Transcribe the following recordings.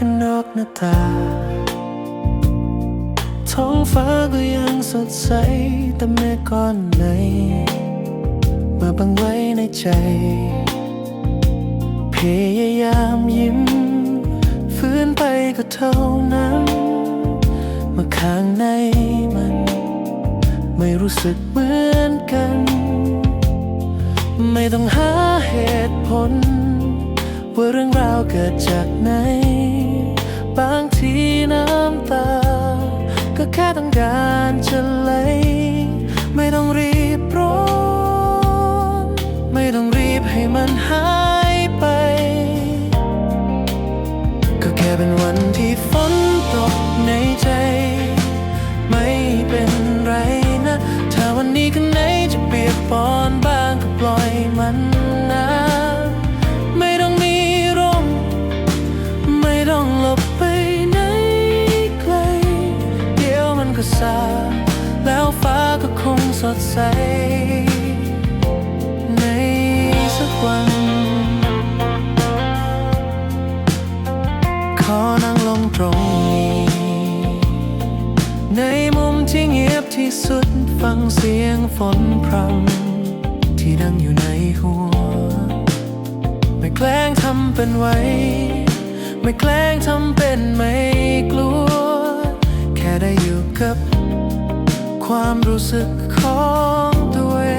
ข้างนอกหน้าตา ท้องฟ้าก็ยังสดใส แต่แม่ก้อนไหน มาบังไว้ในใจ พยายามยิ้ม ฟื้นไปก็เท่านั้น มาข้างในมัน ไม่รู้สึกเหมือนกัน ไม่ต้องหาเหตุผลว่าเรื่องราวเกิดจากไหน บางทีน้ำตา ก็แค่ต้องการจะไหล ไม่ต้องรีบร้อนไม่ต้องรีบให้มันหายไป ก็แค่เป็นวันที่ฝนตกในใจ ไม่เป็นไรนะ ถ้าวันนี้ข้างในจะเปียกปอน สาแล้วฟ้าก็คงสดใส ในสักวัน ขอนั่งลงตรงนี้ ในมุมที่เงียบที่สุดฟังเสียงฝนพรำที่ดังอยู่ในหัว ไม่แกล้งทำเป็นไว้ ไม่แกล้งทำเป็นไม่กลัว ความรู้สึกของตัวเอ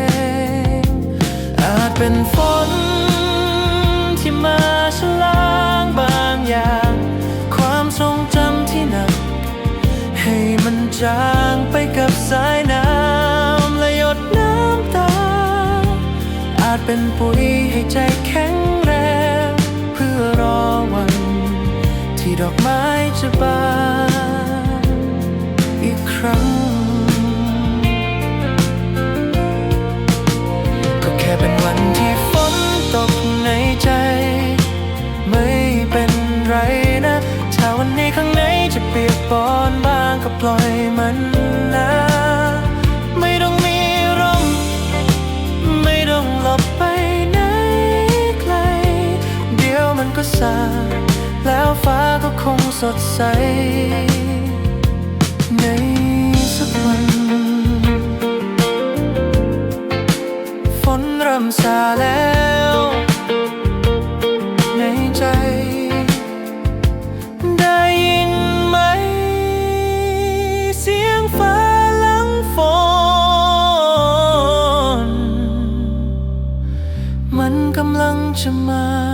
ง อาจเป็นฝนที่มาชล้างบางอย่าง ความทรงจำที่หนัก ให้มันจางไปกับสายน้ำและหยดน้ำตา อาจเป็นปุ๋ยให้ใจแข็งแรง เพื่อรอวันที่ดอกไม้จะบาน จะเปียกปอนบ้างก็ปล่อยมันนะ ไม่ต้องมีร่ม ไม่ต้องหลบไปไหนไกล เดี๋ยวมันก็สาแล้วฟ้าก็คงสดใสในสักวัน ฝนเริ่มซาแล้ว นมั